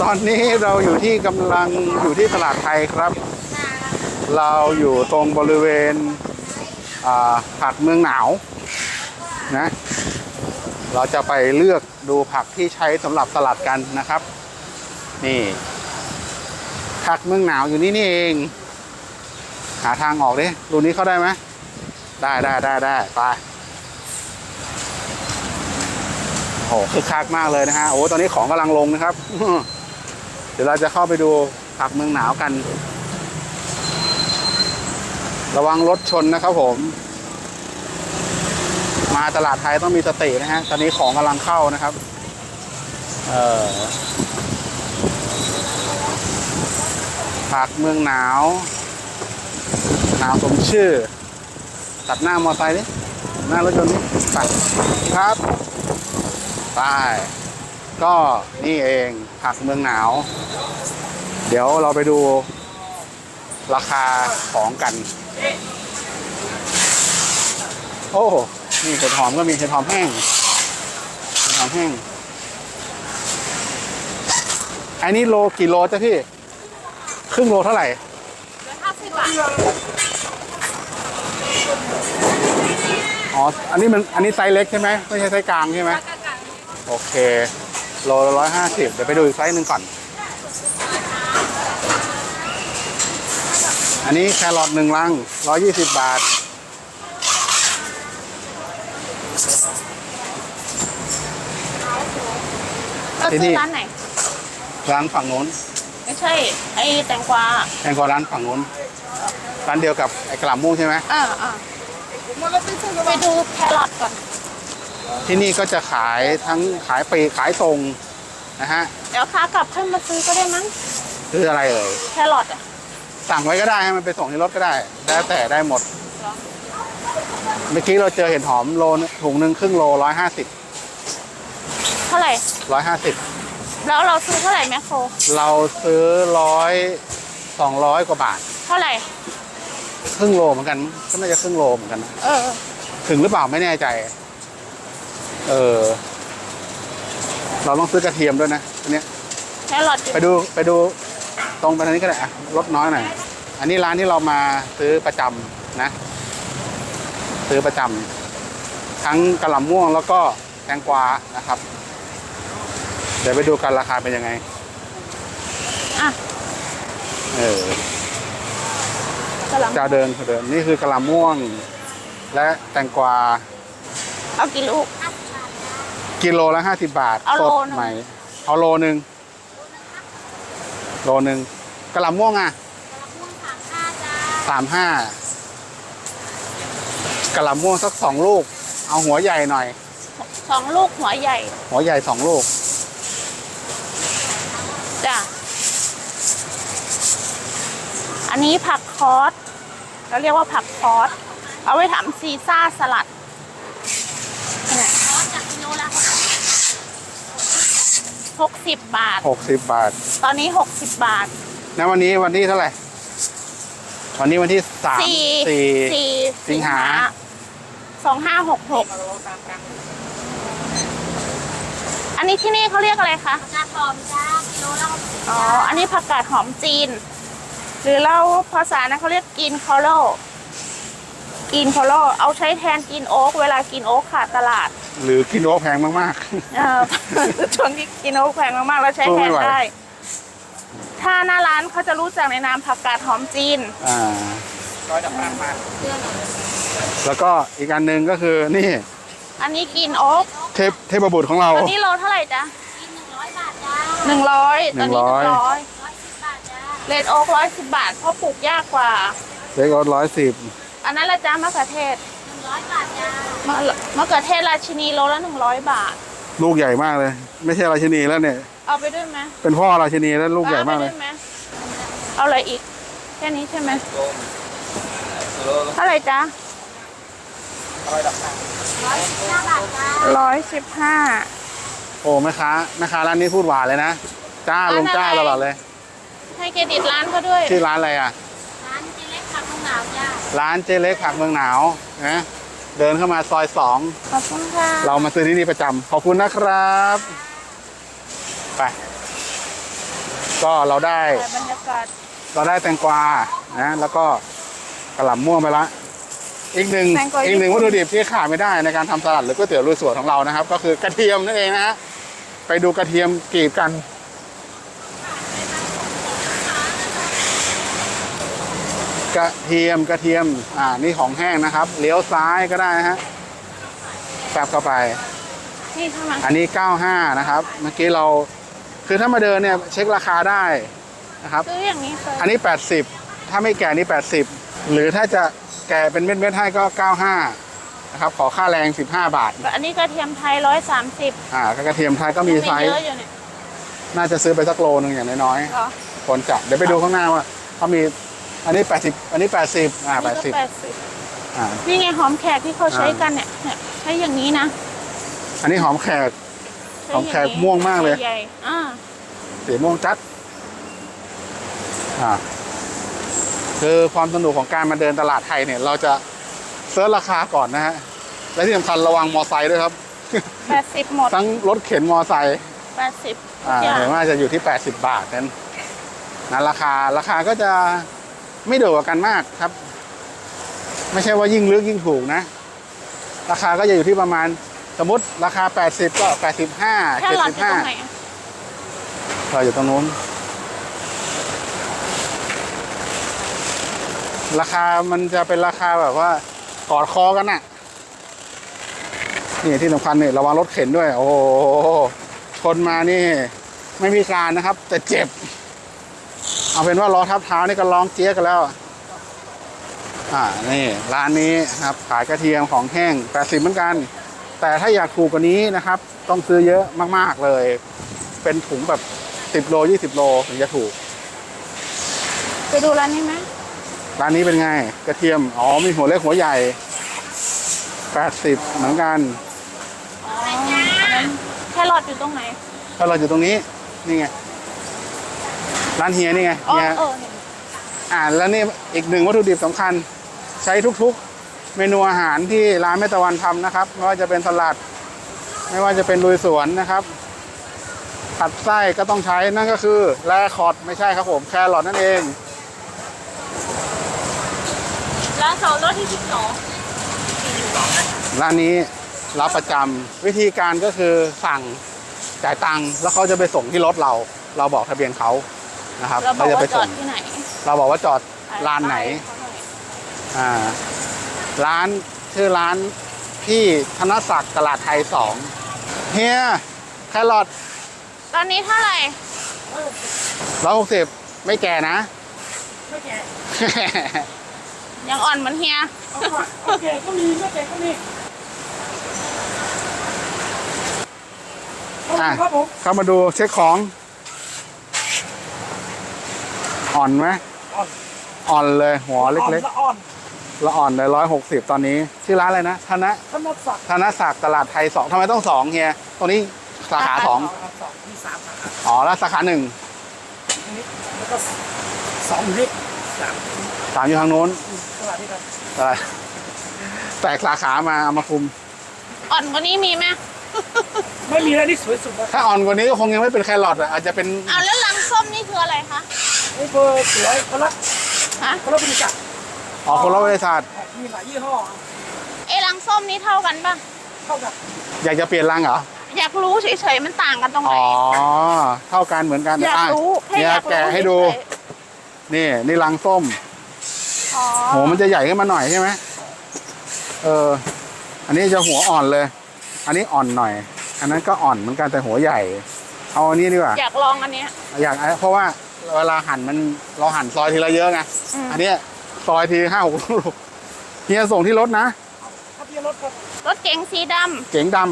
ตอนนี้เราอยู่ที่กำลังอยู่ที่ตลาดไทยครับ เราอยู่ตรงบริเวณผักเมืองหนาวนะเราจะไปเลือกดูผักที่ใช้สำหรับสลัดกันนะครับ นี่ผักเมืองหนาวอยู่นี่นี่เอง หาทางออกดิรูนี้เข้าได้ไหมได้ได้ได้ได้ไปโอ้โหคึกคักมากเลยนะฮะโอ้ตอนนี้ของกำลังลงนะครับ ดี๋ยวเราจะเข้าไปดูผักเมืองหนาวกัน ระวังรถชนนะครับผม มาตลาดไทยต้องมีสตินะฮะ ตอนนี้ของกำลังเข้านะครับ เออผักเมืองหนาว หนาวสมชื่อ ตัดหน้ามอไซค์ดิหน้ารถยนต์นี่ไปครับ ไป ก็นี่เองผักเมืองหนาว เดี๋ยวเราไปดูราคาของกัน โอ้นี่เห็ดหอมก็มีเห็ดหอมแห้งเห็ดหอมแห้ง อันนี้โลกี่โลจ้ะพี่ ครึ่งโลเท่าไหร่ห้าสิบบาทอ๋อ อันนี้มัน อันนี้ไซส์เล็กใช่ไหม ไม่ใช่ไซส์กลางใช่ไหมกลางโอเค โลละร้อยห้าสิบเดี๋ยวไปดูอีกไซส์หนึ่งก่อน อันนี้แครอทหนึ่งลังร้อยยี่สิบบาทๆเราที่นี่ ซื้อร้านไหน ร้านฝั่งโน้นไม่ใช่ ไอ้แตงกวาแพงกว่าร้านฝั่งโน้นร้านเดียวกับไอ้กระหล่ำม่วงใช่ไหม อ่าอ่าไปดูแครอทก่อน ที่นี่ก็จะขายทั้งขายปลีกขายตรงนะฮะเดี๋ยวขากลับขึ้นมาซื้อก็ได้มั้งคืออะไรเอ่ยแครอทอะสั่งไว้ก็ได้ให้มันไปส่งที่รถก็ได้แล้วแต่ได้หมด เหรอเมื่อกี้เราเจอเห็ดหอมโลนึงถุงหนึ่งครึ่งโลร้อยห้าสิบเท่าไหร่ ร้อยห้าสิบแล้วเราซื้อเท่าไหร่แมคโคร เราซื้อร้อยสองร้อยกว่าบาท เท่าไหร่ ครึ่งโลเหมือนกันมั้งก็น่าจะครึ่งโลเหมือนกันนะเออ ถึงหรือเปล่าไม่แน่ใจ เออ เราต้องซื้อกระเทียมด้วยนะอันเนี้ยแครอทไปดูไปดูตรงไปทางนี้ก็ได้อะลดน้อยหน่อย อันนี้ร้านที่เรามาซื้อประจำนะ ซื้อประจำทั้งกระหล่ำม่วงแล้วก็แตงกวานะครับ เดี๋ยวไปดูกันราคาเป็นยังไง อะเออกำลังเจ้าเดินเขาเดินนี่คือกระหล่ำม่วง และแตงกวา เอากี่ลูก กิโลละห้าสิบบาท เอาสโลดหนึ่ง ใหม่ เอาโลหนึ่งโลหนึ่งกระหล่ำม่วงอะสามห้ากระหล่ำม่วงสักสองลูก เอาหัวใหญ่หน่อย สองลูกหัวใหญ่หัวใหญ่สองลูก จ้ะอันนี้ผักคอสเราเรียกว่าผักคอสเอาไว้ทำซีซ่าสลัด 60 บาท 60 บาท ตอนนี้ 60 บาทนะวันนี้วันที่เท่าไหร่ วันนี้วันที่สามสี่สี่สี่สิงหาสองห้าหกหกอันนี้ที่นี่เขาเรียกอะไรคะผักกาดหอมจ้ากิโลละอ๋อ อันนี้ผักกาดหอมจีน หรือเราภาษานะเขาเรียกกินคอโลกินคอโลเอาใช้แทนกินโอ๊กเวลากินโอ๊กขาดตลาด หรือกินโอ๊กแพงมาก เออช่วงที่กินโอ๊กแพงมากๆแล้วใช้สู้แทไม่นไหวได้ ถ้าหน้าร้านเขาจะรู้จักในนามผักกาดหอมจีน ๆ อ่าแล้วก็อีกอันหนึ่งก็คือนี่อันนี้กินโอ๊กเทพเทพบุตรของเราอันนี้โลเท่าไหร่จ๊ะกินหนึ่งร้อยบาทจ้าหนึ่งร้อยตอนนี้หหนึ่นึ่งงร้อยร้อยร้อยสิบบาทจ้าเลดโอ๊กร้อยสิบบาทเพราะปลูกยากกว่า เล็กอร้อยสิบอันนั้นละจ้ามะเขือเทศหนึ่งร้อยบาทจ้ามะ มะเขือเทศราชินีโลละหนึ่งร้อยบาท ลูกใหญ่มากเลย ไม่ใช่ราชินีแล้วเนี่ย เอาไปด้วยไหมเป็นพ่อราชินีแล้วลูกใหญ่มากเลย อไปด้วยไหเอาอะไรอีก แค่นี้ใช่ไหมเท่าไหร่จ๊ะร้อยสิบห้าบาทจ้าร้อยสิบห้าโอ้แม่ค้าแม่ค้าร้านนี้พูดหวานเลยนะจ้าลงจ้าตลอดเลยให้เครดิตร้านเขาด้วย ชื่อร้านอะไรอะ ร้านเจเล็กผักมะนาวจ้าร้านเจเล็กผักเมืองหนาวนะ เดินเข้ามาซอยสองขอบคุณค่ะ เรามาซื้อที่นี่ประจำขอบคุณนะครับไปก็เราได้แต่บรรยากาศเราได้แตงกวานะแล้วก็กระหล่ำม่วงไปละอีกหนึ่งแตงกวาอีกหนึ่งญี่วัปุ่ตนถุดิบที่ขาดไม่ได้ในการทำสลัดหรือก๋วยเตี๋ยวลุยสวนของเรานะครับ ก็คือกระเทียมนั่นเองนะฮะไปดูกระเทียมกรีบกัน กระเทียมกระเทียม อ่า นี่ของแห้งนะครับ เลี้ยวซ้ายก็ได้นะฮะแฟบเข้าไป นี่ข้างหลังอันนี้ 95 นะครับ เมื่อกี้เรา คือถ้ามาเดินเนี่ยเช็คราคาได้นะครับ ซื้ออย่างนี้เลยอันนี้ 80 ถ้าไม่แก่นี่ 80 หรือถ้าจะแก่เป็นเม็ดๆให้ก็ 95 นะครับ ขอค่าแรง 15 บาท อันนี้กระเทียมไทยร้อยสามสิบอ่ากระเทียมไทยก็มีไซเยส์อะอยู่เนี่ยน่าจะซื้อไปสักโลหนึ่งอย่างน้อยเหรอๆคนจะเดี๋ยวไปดูข้างหน้าว่าเขามี อันนี้80อันนี้80อ่านี่ก็80แปดสิบอ่า นี่ไงหอมแขกที่เขาใช้กันเนี่ยเนี่ยใช้อย่างนี้นะอันนี้หอมแขก ใช้หอมแขกย่นี้ม่วงมากเลย ใหญ่ๆอ่าสีม่วงจัด อ่า คือความสนุกของการมาเดินตลาดไทยเนี่ย เราจะเซิร์ชราคาก่อนนะฮะ และที่สำคัญระวังมอไซค์ด้วยครับ แปดสิบหมดทั้งรถเข็นมอไซค์ แปดสิบอ่าอย่าง เห็นว่าจะอยู่ที่ 80 บาทนั้นนะราคาราคาก็จะ ไม่โดดกว่ากันมากครับ ไม่ใช่ว่ายิ่งลึกยิ่งถูกนะ ราคาก็จะอยู่ที่ประมาณสมมติราคา 80 ก็ 85แค่หลอดอยู่ตรงไหน75อะเราอยู่ตรงนู้น ราคามันจะเป็นราคาแบบว่ากอดคอกันน่ะ นี่ที่สำคัญเนี่ยระวังรถเข็นด้วย โอ้โหชนมานี่ ไม่มีการนะครับ แต่เจ็บ เอาเป็นว่าล้อทับเท้านี่ก็ร้องเจี๊ยกกันแล้ว อ่า นี่ร้านนี้นะครับ ขายกระเทียมของแห้ง80เหมือนกัน แต่ถ้าอยากถูกกว่านี้นะครับ ต้องซื้อเยอะมาก ๆเลย เป็นถุงแบบ10โล20โลถึงจะถูก ไปดูร้านนี้ไหมร้านนี้เป็นไง กระเทียม อ๋อ มีหัวเล็กหัวใหญ่80เหมือนกันอ๋ออันนั้นแค่หลอดอยู่ตรงไหน ถ้าเราอยู่ตรงนี้ นี่ไง ร้านเฮียนี่ไงอ๋อเฮียเออเห็นอ่าแล้วนี่อีกหนึ่งวัตถุดิบสำคัญ ใช้ทุกๆเมนูอาหารที่ร้านแม่ตะวันทำนะครับ ไม่ว่าจะเป็นสลัด ไม่ว่าจะเป็นลุยสวนนะครับ ผัดไส้ก็ต้องใช้นั่นก็คือแลคอร์ดไม่ใช่ครับผมแครอทนั่นเอง ร้านเสาร์รถที่สิบสองร้านนี้รับประจำวิธีการก็คือสั่งจ่ายตังค์แล้วเขาจะไปส่งที่รถเรา เราบอกทะเบียนเขา นะครับเราบอกจะว่าไปจอส่ดงที่ไหนเราบอกว่าจอดร้านไหน อ่า ร้านชื่อร้านพี่ธนศักดิ์ตลาดไทยสองเฮียแครอทตอนนี้เท่าไหร่ร้อยหกสิบไม่แก่นะ ไม่แก่ยังอ่อนเหมือนเฮียเอาว่ะโอเคก็มีไม่แก่ก็มีอะครับผมเข้ามาดูเช็คของ อ่อนไหมอ่อนอ่อนเลยหัวเล็กละอ่อนๆละอ่อนเลยร้อยหกสิบตอนนี้ ชื่อร้านอะไรนะธนะถนนศักดิ์ธนศักดิ์ตลาดไทยสองทำไมต้องสองเฮียตรงนี้สาขาสองครับสองมีสามสาขาอ๋อแล้วสาขาหนึ่งนี้แล้วก็สองอยู่นี่สามสามอยู่ทางโน้นตลาดที่ครับอะไรแตกสาขามาเอามาคุม อ่อนกว่านี้มีไหมไม่มีแล้วนี่สวยสุดแล้วถ้าอ่อนกว่านี้ก็คงยังไม่เป็นแครอทอะอาจจะเป็นอ้าวแล้วลังส้มนี่คืออะไรคะ นี่เบอร์สวยคนละฮะคนละบริษัทอ๋อคนละบริษัทมีหลายยี่ห้อไอ้ลังส้มนี่เท่ากันป่ะเท่ากับอยากจะเปลี่ยนรังเหรออยากรู้เฉยๆมันต่างกันตรงไหนอ๋อเท่ากันเหมือนกันอยากอะรู้แค่เนี่อยยากรู้แกะให้ดูเฉยนี่นี่รังส้มๆอ๋อโหมันจะใหญ่ขึ้นมาหน่อยใช่ไหมเออ อันนี้จะหัวอ่อนเลย อันนี้อ่อนหน่อย อันนั้นก็อ่อนเหมือนกันแต่หัวใหญ่ เอาอันนี้ดีกว่า อยากลองอันเนี้ยอยากเพราะว่า เวลาหั่นมันเราหั่นซอยทีละเยอะไง อืม อันเนี้ยซอยทีห้าหกลูกเฮียส่งที่รถนะ ทะเบียนรถครับรถเก๋งสีดเก๋งดำ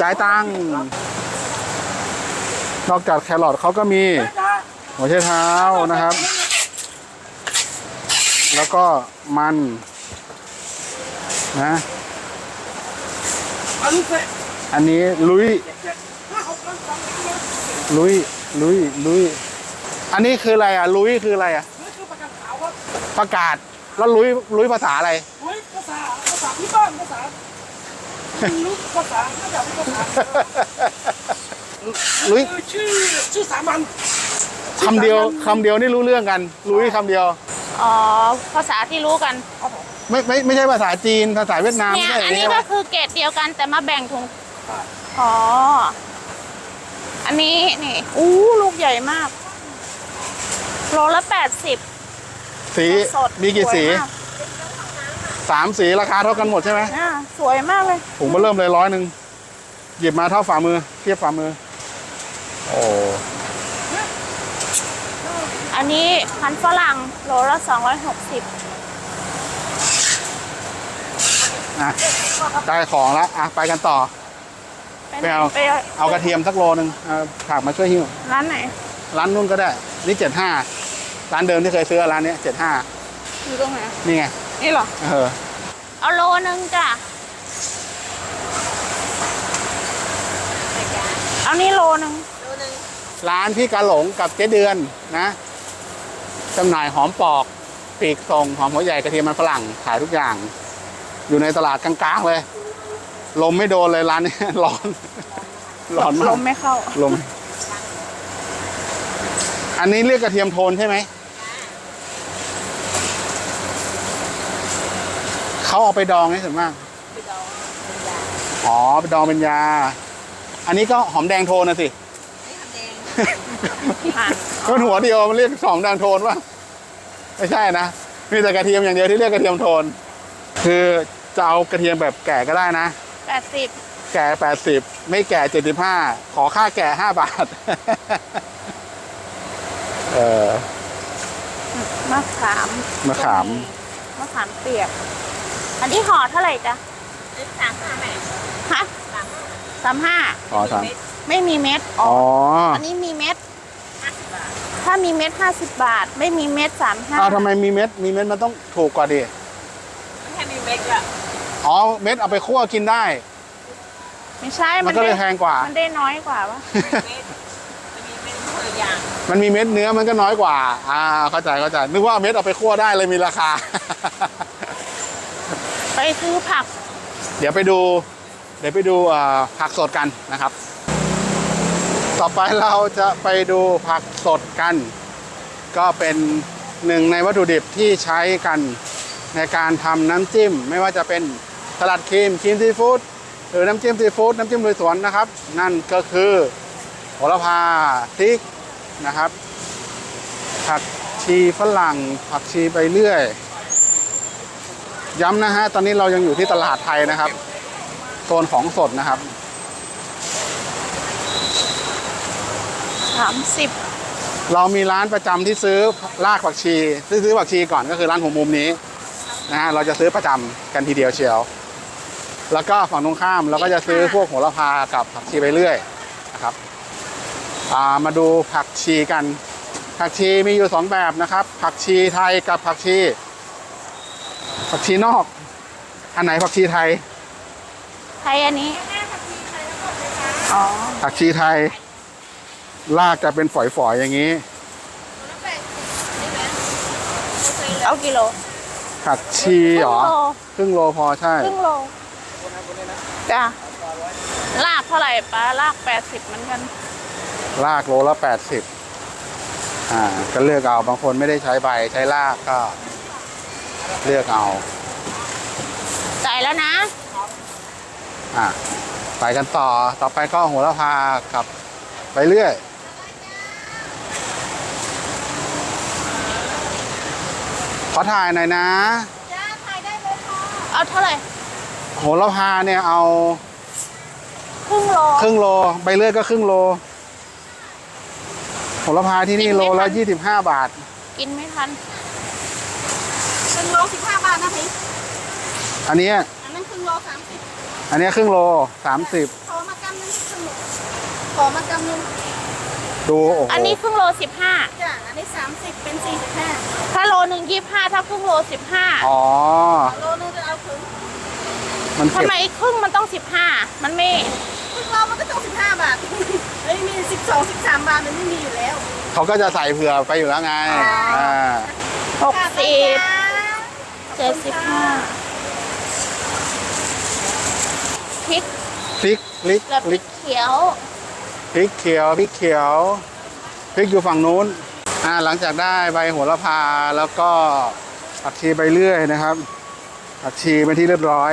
จ่ายตังค์นอกจากแครอทเขาก็มี นะหัวไชเท้านะครับ แล้วก็มันนะเอาลูกเสร็จอันนี้ลุยห้าหกพันสองพัน ลุยลุยลุยอันนี้คืออะไรอะ ลุยคืออะไรอะนี่คือประกันขาวครับประกาศแล้วลุยลุยภาษาอะไรเฮ้ยภาษาภาษาที่บ้านภาษาไม่รู้ภาษาน่าจะเป็นภาษาลุยชื่อชื่อสามัญคำเดียวคำเดียวนี่รู้เรื่องกัน ลุยคำเดียวอ๋อภาษาที่รู้กันไม่ไม่ไม่ใช่ภาษาจีนภาษาเวียดนามเนี่ยไม่ใช่อันนี้ใช่ไหมก็คือเกรดเดียวกันแต่มาแบ่งถุงอ๋อ อันนี้นี่อู้ลูกใหญ่มาก โลละแปดสิบ สีสดมีกี่สีวยาก สามสีราคาเท่ากันหมดใช่ไหมอ่าสวยมากเลย ถุงมาเริ่มเลยร้อยหนึ่งหยิบมาเท่าฝ่ามือ เทียบฝ่ามือ โอ้อันนี้พันธุ์ฝรั่งโลละสองร้อยหกสิบนะได้ของแล้วอะไปกันต่อ ไปเอาไปเอากระเทียมสักโลหนึ่งเอาผักมาช่วยหิ้วร้านไหนร้านนู้นก็ได้ นี่เจ็ดห้าร้านเดิมที่เคยซื้อร้านเนี้เจ็ดห้าอยู่ตรงไหนนี่ไงนี่เหรอเออเอาโลนึงจ้ะเอานี่โลนึงร้านพี่กาหลงกับเจ๊เดือนนะจำหน่ายหอมปอกปีกทรงหอมหัวใหญ่กระเทียมมันฝรั่งขายทุกอย่าง อยู่ในตลาดกลางๆเลย ลมไม่โดนเลยร้านนี้ ร้อน ร้อนมาลกมไม่เข้า ลม อันนี้เรียกกระเทียมโทนใช่ไหม เขาเอาไปดองนี่ส่วนมาก อ๋อ ไปดองเป็นยา อันนี้ก็หอมแดงโทนนะสิผ่านมันหัวเดียวมันเรียกหอมแดงโทนป่ะไม่ใช่นะ มีแต่กระเทียมอย่างเดียวที่เรียกกระเทียมโทน คือจะเอากระเทียมแบบแก่ก็ได้นะ แปดสิบแก่แปดสิบไม่แก่เจ็ดสิบห้าขอค่าแก่ห้าบาท เออมะขามมะขาม มะขามเปียก อันนี้ห่อเท่าไหร่จ๊ะสามห้าแม่ฮะสามห้าขอทไม่มีเม็ดำอ๋อ๋อออันนี้มีเม็ด ถ้ามีเม็ดห้าสิบบาท ไม่มีเม็ดสามห้าเอาทำไมมีเม็ด มีเม็ดมันต้องถูกกว่าดิแค่มีเม็ดละ อ๋อเม็ดเอาไปคั่วกินได้ ไม่ใช่มันก็เลยแพงกว่า มันได้น้อยกว่าวะเม็ดจะมีเม็ดคนละอย่างมันมีเม็ดเนื้อมันก็น้อยกว่า อ่า เข้าใจเข้าใจ นึกว่าเอาเม็ดเอาไปคั่วได้เลยมีราคา ไปซื้อผัก เดี๋ยวไปดู เดี๋ยวไปดูอ่าผักสดกันนะครับ ต่อไปเราจะไปดูผักสดกัน ก็เป็นหนึ่งในวัตถุดิบที่ใช้กันในการทำน้ำจิ้ม ไม่ว่าจะเป็น สลัดครีมครีมซีฟู้ดหรือน้ำจิ้มซีฟู้ดน้ำจิ้มลุยสวนนะครับ นั่นก็คือโหระพาพริกนะครับ ผักชีฝรั่ง ผักชีไปเรื่อย ย้ำนะฮะ ตอนนี้เรายังอยู่ที่ตลาดไทยนะครับ โซนของสดนะครับสามสิบเรามีร้านประจำที่ซื้อรากผักชีซื้อซื้อผักชีก่อนก็คือร้านหัวมุมนี้นะฮะเราจะซื้อประจำกันทีเดียวเชียว แล้วก็ฝั่งตรงข้ามเราก็จะซื้อพวกโหระพากับผักชีไปเรื่อยนะครับอ่ามาดูผักชีกัน ผักชีมีอยู่สองแบบนะครับ ผักชีไทยกับผักชี ผักชีนอก อันไหนผักชีไทย ไทยอันนี้อ๋อผักชีไทยรากจะเป็นฝอยๆอย่างนี้เอากิโลผักชีเหรอครึ่งโลพอใช่ครึ่งโล จ้ะลากเท่าไหร่ปลาลากแปดสิบเหมือนกันรากโลละแปดสิบอ่า ก็เลือกเอาบางคนไม่ได้ใช้ใบใช้รากก็ เลือกเอาจ่ายแล้วนะ อ่าไปกันต่อต่อไปก็โหระพากับไปเรื่อย ขอถ่ายหน่อยนะ จ้าถ่ายได้เลยค่ะ เอาเท่าไหร่โหระพาเนี่ยเอาครึ่งโลครึ่งโลใบเลื่อยก็ครึ่งโลโหระพาที่นี่โลละยี่สิบห้าบาท กินไม่ทันครึ่งโลสิบห้าบาทนะพี่อันเนี้ยอันนั้นครึ่งโลสามสิบอันเนี้ยครึ่งโลสามสิบขอมากำนึงครึ่งโลขอมากำนึงดูโอ้โหอันนี้ครึ่งโลสิบห้าจ้าอันนี้สามสิบเป็นสี่สิบห้าถ้าโลหนึ่งยี่ห้าถ้าครึ่งโลสิบห้าอ๋อโลนึงจะเอาครึ่ง มันทำเก็บไมครึ่งมันต้องสิบห้ามันไม่ครึ่งโลมันก็ต้องสิบห้าบาท เฮ้ย มีสิบสองสิบสามบาทมันไม่มีอยู่แล้วเขาก็จะใส่เผื่อไปอยู่แล้วไงอ่าหกสิบ เจ็ดสิบห้าพริกพลิกพลิกกับพพลิริกกเขียว พริกเขียวพริกเขียวพริกอยู่ฝั่งนู้นอ่าหลังจากได้ใบโหระพาแล้วก็ผักชีใบเลื่อยนะครับผักชีเป็นที่เรียบร้อย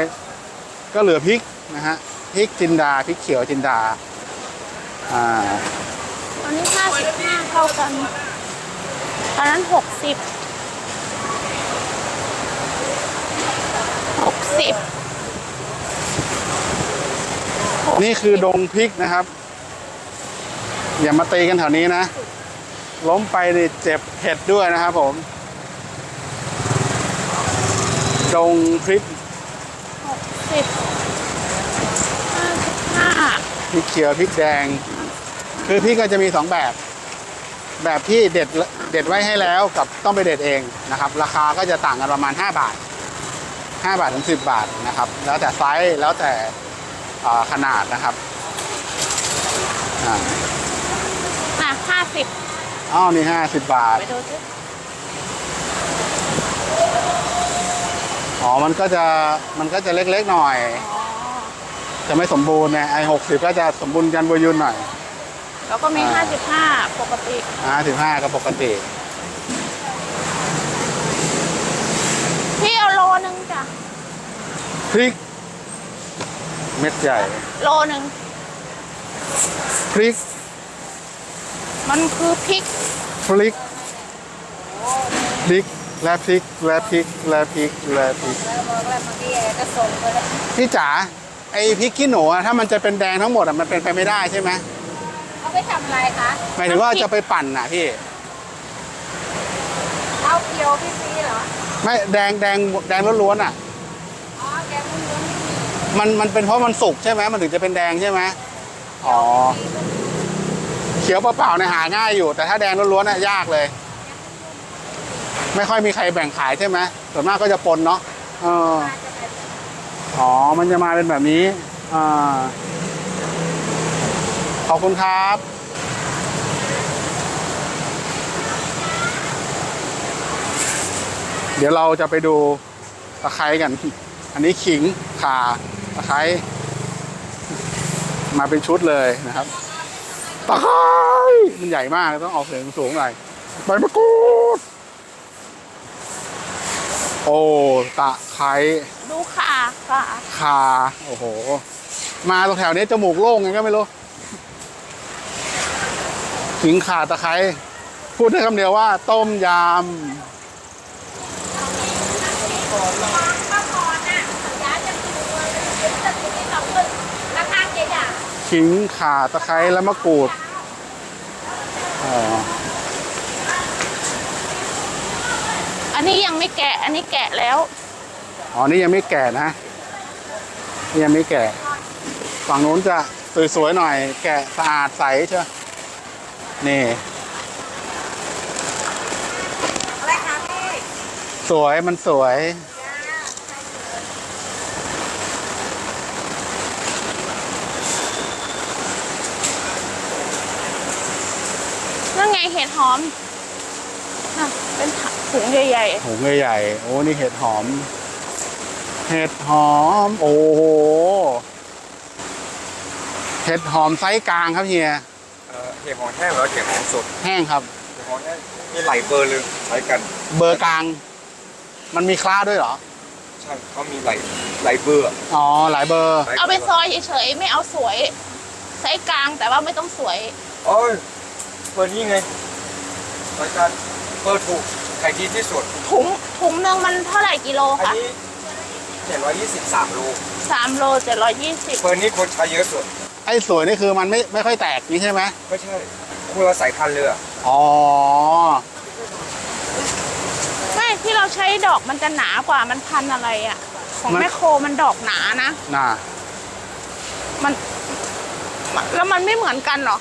ก็เหลือพริกนะฮะพริกจินดาพริกเขียวจินดาอ่าอันนี้ห้าสิบห้าเท่ากันอันนั้นหกสิบหกสิบนี่คือดงพริกนะครับ อย่ามาตีกันแถวนี้นะ ล้มไปนี่เจ็บเผ็ดด้วยนะครับผม ดงพริก สิบห้าสิบห้าพริกเขียวพริกแดง คือพริกก็จะมีสองแบบ แบบที่เด็ดเด็ดไว้ให้แล้วกับต้องไปเด็ดเองนะครับ ราคาก็จะต่างกันประมาณ 5 บาท 5 บาทถึง 10 บาทนะครับ แล้วแต่ไซส์แล้วแต่อ่าขนาดนะครับอ่าอะห้าสิบอ้าวนี่ 50 บาท ไปดูสิ อ๋อ มันก็จะ มันก็จะเล็กๆหน่อยอ๋อจะไม่สมบูรณ์เนี่ยไอ้หกสิบก็จะสมบูรณ์กันบยุนหน่อย แล้วก็มี อ่าห้าสิบห้าปกติ อ่าสิบห้าก็ปกติ พี่เอาโลนึงจ้ะ พริก เม็ดใหญ่ โลนึง พริก มันคือพริก พริก พริก และพริกและพริกและพริกและพริกแล้วบอกแล้วเมื่อกี้ก็ส่งไปแล้วพี่จ๋าไอ้พริกขี้หนูอะถ้ามันจะเป็นแดงทั้งหมดอะมันเป็นไปไม่ได้ใช่ไหมเอาไปทำอะไรคะหมายถึงว่าจะไปปั่นน่ะพี่เอาเกียวพี่ซีเหรอ ไม่แดงแดงแดงล้วนๆอะอ๋อแกงมันล้วนๆมันมันเป็นเพราะมันสุกใช่ไหมมันถึงจะเป็นแดงใช่ไหมอ๋อ เขียวเปล่าๆเนี่ยหาง่ายอยู่ แต่ถ้าแดงล้วนๆน่ะยากเลย ไม่ค่อยมีใครแบ่งขายใช่ไหมส่วนมากก็จะปนเนาะเอออ๋อ มันจะมาเป็นแบบนี้อ่าขอบคุณครับ เดี๋ยวเราจะไปดูตะไคร้กัน อันนี้ขิงข่าตะไคร้มาเป็นชุดเลยนะครับตะไคร้มันใหญ่มากต้องออกเสียงสูงหน่อยใบมะกรูด โอ้ตะไคร้ดูค่ะค่ะข่าโอ้โห มาตรงแถวนี้จมูกโล่งไงก็ไม่รู้ขิงข่าตะไคร้พูดได้คำเดียวว่า ต้มยข้าวพรน่ะย้ายจะถูกเลยจะถูกที่สองคนราคาเจ๊อะำขิงข่าตะไคร้และมะกรูดอ๋อ อั นนี้ยังไม่แกะ อันนี้แกะแล้ว อ๋อ นี่ยังไม่แก่นะ นี่ยังไม่แก่ ฝั่งนู้นจะสวยๆหน่อย แกะสะอาดใสเชียวนี่ อะไรคะพี่สวยมันสวย นั่นไงเห็ดหอมน่ะเป็น ถุงใหญ่ถุงใหญ่ๆโอ้นี่เห็ดหอม เห็ดหอม โอ้โหเห็ดหอมไซส์กลางครับเฮียเอ่อเห็ดหอมแห้งหรือเห็ดหอมสดแห้งครับเห็ดหอมแห้งมีหลายเบอร์เลยใช้กัน เบอร์กลาง มันมีคล้าด้วยเหรอ ใช่เขามีหลายหลายเบอร์อะอ๋อ หลายเบอร์ หลายๆเอาไปซอยเฉยๆไม่เอาสวยไซส์กลางแต่ว่าไม่ต้องสวย โอ้ยเบอร์นี้ไงรายการเบอร์ถูก ขายดีที่สุด ถุงถุงหนึ่งมันเท่าไหร่กิโลอันคะนี้เจ็ดร้อยยี่สิบสามโลสามโลเจ็ดร้อยยี่สิบเบอร์นี้คนใช้เยอะสุด ไอ้สวยนี่คือมันไม่ไม่ค่อยแตกนี่ใช่ไหมไม่ใช่คุณละสายพันธุ์เลยอะอ๋อ ไม่ที่เราใช้ดอกมันจะหนากว่ามันพันอะไรอะของมัน แมคโครมันดอกหนานะ น่ะ มันมันแล้วมันไม่เหมือนกันเหรอ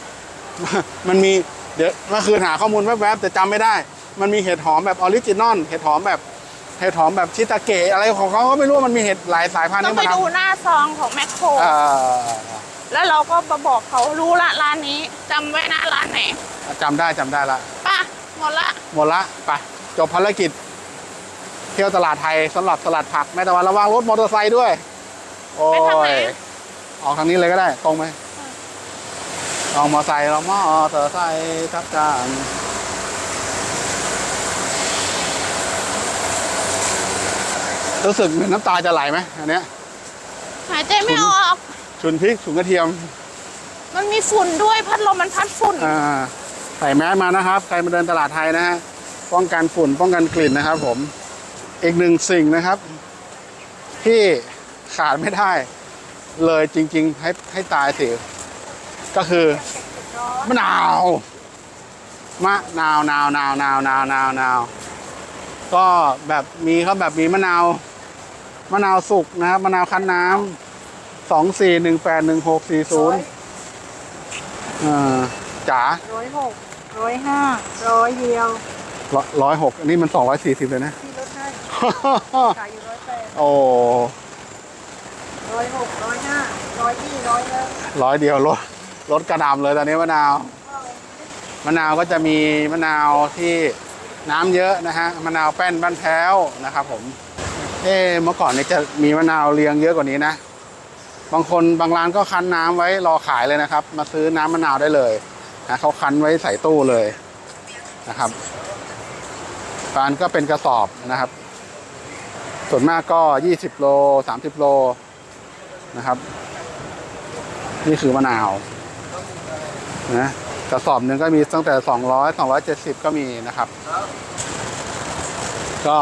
มันมีเดี๋ยวเมื่อคืนหาข้อมูลแวบๆแต่จำไม่ได้ มันมีเห็ดหอมแบบออริจินอลเห็ดหอมแบบเห็ดหอมแบบชิตาเกะอะไรของเขาก็ไม่รู้ว่ามันมีเห็ดหลายสายพันธุ์ต้องนี่ไปมาดูทำหน้าซองของแมคโครเอ่อแล้วเราก็มาบอกเขารู้ละร้านนี้จำไว้นะร้านไหนจำได้จำได้ละป่ะหมดละหมดละไปจบภารกิจ เที่ยวตลาดไทยสำหรับตลาดผักแม่ตะวันระวังรถมอเตอร์ไซค์ด้วย โอ้ไปทางไหนยออกทางนี้เลยก็ได้ ตรงไหมลองมอไซค์ลองมอเตอร์ไซค์ทับจาน รู้สึกเหมือนน้ำตาจะไหลไหมอันเนี้ยหายใจไม่ออกฉุนพริกฉุนกระเทียม มันมีฝุ่นด้วยพัดลมมันพัดฝุ่น อ่า ใส่แมสมานะครับ ใครมาเดินตลาดไทยนะฮะ ป้องกันฝุ่น ป้องกันกลิ่นนะครับผม อีกหนึ่งสิ่งนะครับ ที่ขาดไม่ได้ เลยจริง ๆ ให้ให้ตายสิก็คือมะนาวมะนาวนาว นาว นาว นาว นาว นาว ก็แบบมีเขาแบบมีมะนาว มะนาวสุกนะครับมะนาวคั้นน้ำสองสี่หนึ่งแปดหนึ่งหกสี่ศูนย์จ๋าร้อยหกร้อยห้าร้อยเดียวร้อยหกอันนี้มันสองร้อยสี่สิบเลยนะที่ลดให้ขายอยู่ร้อยแปดโอ้ร้อยหกร้อยห้าร้อยยี่ร้อยแล้วร้อยเดียวลดลดกระหน่ำเลยตอนนี้มะนาว มะนาวก็จะมีมะนาวที่น้ำเยอะนะฮะมะนาวแป้นบ้านแพ้วนะครับผม เอ๊เมื่อก่อนเนี่ยจะมีมะนาวเรียงเยอะกว่านี้นะ บางคนบางร้านก็คั้นน้ำไว้รอขายเลยนะครับ มาซื้อน้ำมะนาวได้เลยนะเขาคั้นไว้ใส่ตู้เลยนะครับร้านก็เป็นกระสอบนะครับ ส่วนมากก็ 20 โล 30 โลนะครับ นี่คือมะนาวนะกระสอบหนึ่งก็มีตั้งแต่ 200 270 ก็มีนะครับ ก็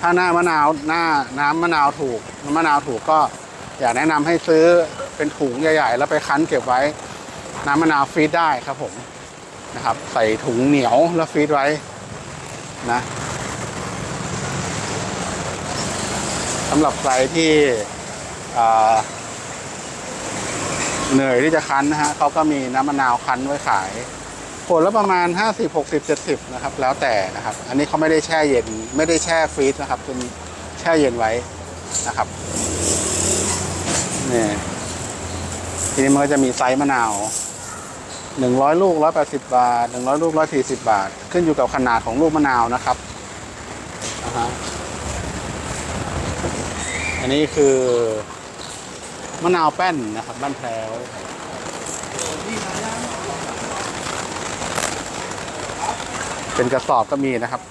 ถ้าหน้ามะนาวหน้าน้ำมะนาวถูกน้ำมะนาวถูกก็อยากแนะนำให้ซื้อเป็นถุงใหญ่ ๆ แล้วไปคั้นเก็บไว้ น้ำมะนาวฟรีดได้ครับผมนะครับ ใส่ถุงเหนียวแล้วฟรีดไว้นะสำหรับใครที่เหนื่อยที่จะคั้นนะฮะเขาก็มีน้ำมะนาวคั้นไว้ขาย ขวดละประมาณ 50 60 70นะครับแล้วแต่นะครับ อันนี้เขาไม่ได้แช่เย็นไม่ได้แช่ฟรีซนะครับเป็นแช่เย็นไว้นะครับนี่ทีนี้มันก็จะมีไซส์มะนาว 100 ลูก 180 บาท 100 ลูก 140 บาท ขึ้นอยู่กับขนาดของลูกมะนาวนะครับนะฮะอันนี้คือมะนาวแป้นนะครับ บ้านแพรว เป็นกระสอบก็มีนะครับ